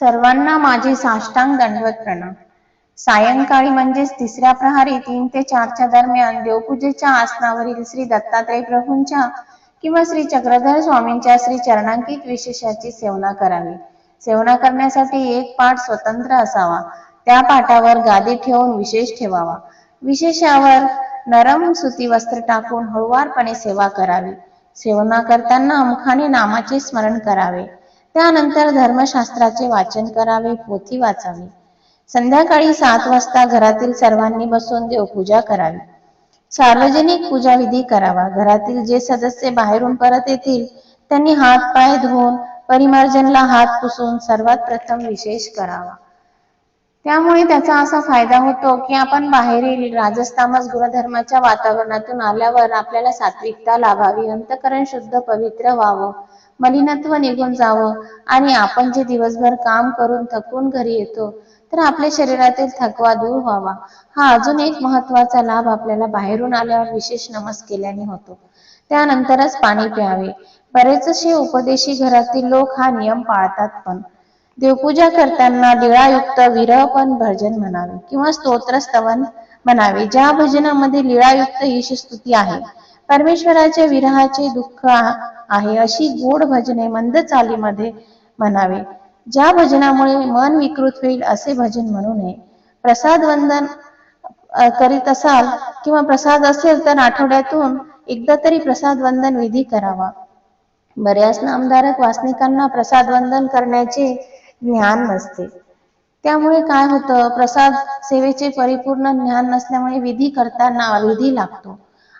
सर्वांना माझे साष्टांग दंडवत प्रणाम. सायंकाळी म्हणजेच तिसऱ्या प्रहारी तीन ते चारच्या दरम्यान देवपूजेच्या आसनावरील श्री दत्तात्रय प्रभूंच्या किंवा श्री चक्रधर स्वामींच्या श्री चरणांकित विशेषाची सेवना करावी. सेवना करण्यासाठी एक पाठ स्वतंत्र असावा. त्या पाठावर गादी ठेवून विशेष ठेवावा. विशेषावर नरम सुती वस्त्र टाकून हळुवारपणे सेवा करावी. सेवना करताना मुखाने नामाचे स्मरण करावे. त्यानंतर धर्मशास्त्राचे वाचन करावे पोथी वाचावी. संध्याकाळी सात वाजता घरातील सर्वांनी बसून देवपूजा करावी. सार्वजनिक पूजा विधी करावा. घरातील जे सदस्य बाहेरून परत येतील त्यांनी हात पाय धुवून परिमार्जनला हात पुसून सर्वात प्रथम विशेष करावा. त्यामुळे त्याचा असा फायदा होतो की आपण बाहेरील राजस्थामस गुणधर्माच्या वातावरणातून आल्यावर आपल्याला सात्विकता लाभावी अंतकरण शुद्ध पवित्र व्हावं मलिनत्व निघून जावं. आणि आपण जे दिवसभर काम करून थकून घरी येतो तर आपल्या शरीरातील थकवा दूर व्हावा. हा अजून एक महत्त्वाचा लाभ आपल्याला बाहेरून आल्यावर विशेष नमस केल्याने होतो. त्यानंतरच पाणी प्यावे. बरेचसे उपदेशी घरातील लोक हा नियम पाळतात पण. देवपूजा करताना लीळायुक्त विरहपण भजन म्हणावे किंवा स्तोत्र स्तवन म्हणावे. ज्या भजनामध्ये लीळायुक्त ईशस्तुती आहे. परमेश्वराच्या विरहाचे दुःख आहे अशी गोड भजने मंद चालीमध्ये म्हणावे. ज्या भजनामुळे मन विकृत होईल असे भजन म्हणू नये. प्रसाद वंदन करीत असाल किंवा प्रसाद असेल तर आठवड्यातून एकदा तरी प्रसाद वंदन विधी करावा. बऱ्याच नामधारक वासनिकांना प्रसाद वंदन करण्याचे ज्ञान नसते. त्यामुळे काय होतं? प्रसाद सेवेचे परिपूर्ण ज्ञान नसल्यामुळे विधी करताना विधी लागतो.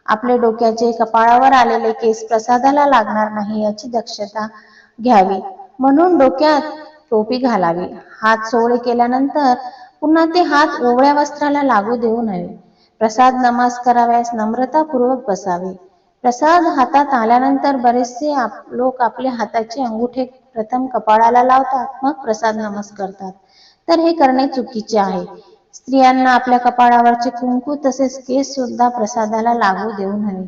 आपले डोक्याचे कपाळावर आलेले केस प्रसादाला लागणार नाही याची दक्षता घ्यावी. म्हणून डोक्यात टोपी घालावी. हात सोवळे केल्यानंतर पुन्हा ते हात ओवळ्या वस्त्राला लागू देऊ नये. प्रसाद नमाज कराव्यास नम्रतापूर्वक बसावे. प्रसाद हातात आल्यानंतर बरेचसे आप, लोक आपले हाताचे अंगुठे प्रथम कपाळाला लावतात मग प्रसाद नमस करतात. तर हे करणे चुकीचे आहे. स्त्रियांना आपल्या कपाळावरचे कुंकू तसेच केस सुद्धा प्रसादाला लागू देऊ नये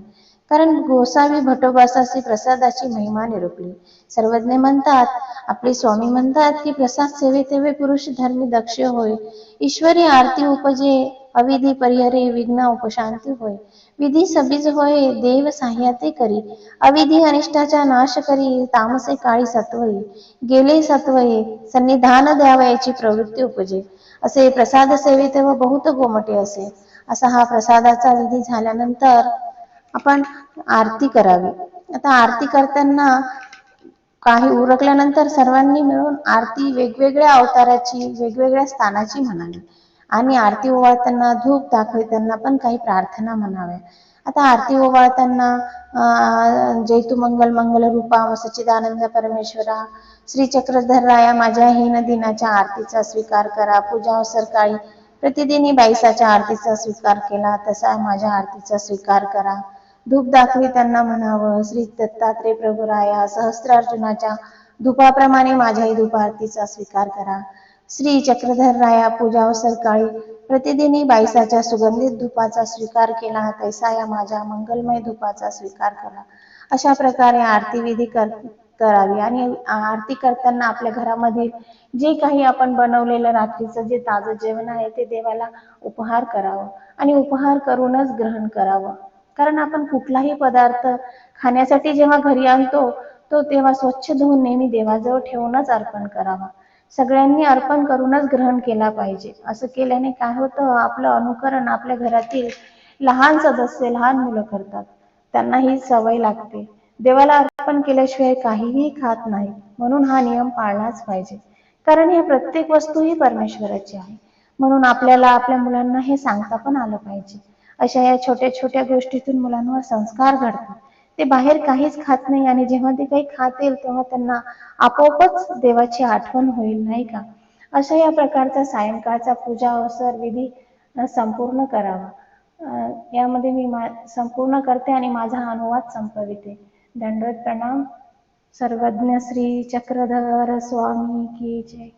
कारण गोसावी भटोबासाची प्रसादाची महिमा निरूपली. सर्वज्ञ म्हणतात आपले स्वामी म्हणतात की प्रसाद सेवे तेवे पुरुष धर्मी दक्ष होय. ईश्वरी आरती उपजे अविधी परिहरे विघ्न उपशांती होय विधी सबीज होय देव साह्याते करी अविधी अनिष्टाचा नाश करी तामसे काळी सत्वये गेले सत्वये सन्निधान द्यावयाची प्रवृत्ती उपजे असे प्रसाद सेवेत व बहुत गोमटे असे असा हा प्रसादाचा विधी झाल्यानंतर आपण आरती करावी आता आरती करताना काही उरकल्यानंतर सर्वांनी मिळून आरती वेगवेगळ्या अवताराची वेगवेगळ्या स्थानाची म्हणावी आणि आरती ओवाळताना धूप दाखवताना पण काही प्रार्थना म्हणाव्या. आता आरती ओवाळताना जैतू मंगल मंगल रूपा व सच्चिदानंद परमेश्वरा श्री चक्रधर राया माझ्या हीन दिनाच्या आरतीचा स्वीकार करा. पूजा सरकाळी प्रतिदिनी बाईसाच्या आरतीचा स्वीकार केला तसा माझ्या आरतीचा स्वीकार करा. धूप दाखवी त्यांना म्हणावं श्री दत्तात्रय प्रभुराया सहस्रार्जुनाच्या धुपाप्रमाणे माझ्याही धूप आरतीचा स्वीकार करा. श्री चक्रधर राया पूजा काळी प्रतिदिनी बाईसाच्या सुगंधित धुपाचा स्वीकार केला तैसा या माझ्या मंगलमय धुपाचा स्वीकार करा. अशा प्रकारे आरती विधी कर करावी. आणि आरती करताना आपल्या घरामध्ये जे काही आपण बनवलेलं रात्रीचं जे ताजं जेवण आहे ते देवाला उपहार करावं. आणि उपहार करूनच ग्रहण करावं. कारण आपण कुठलाही पदार्थ खाण्यासाठी जेव्हा घरी आणतो तो तेव्हा स्वच्छ धुवून नेहमी देवाजवळ ठेवूनच अर्पण करावा. सगळ्यांनी अर्पण करूनच ग्रहण केला पाहिजे. असं केल्याने काय होतं? आपलं अनुकरण आपल्या घरातील लहान सदस्य लहान मुलं करतात. त्यांना ही सवय लागते. देवाला अर्पण केल्याशिवाय काहीही खात नाही. म्हणून हा नियम पाळलाच पाहिजे. कारण या प्रत्येक वस्तू ही परमेश्वराची आहे. म्हणून आपल्याला आपल्या मुलांना हे सांगता पण आलं पाहिजे. अशा या छोट्या छोट्या गोष्टीतून मुलांवर संस्कार घडतात. ते बाहेर काहीच खात नाही आणि जेव्हा ते काही खातील तेव्हा त्यांना आपोआपच देवाची आठवण होईल नाही का? अशा या प्रकारचा सायंकाळचा पूजा अवसर विधी संपूर्ण करावा. यामध्ये मी संपूर्ण करते आणि माझा अनुवाद संपविते. दंडवत प्रणाम. सर्वज्ञ श्री चक्रधर स्वामी की जय.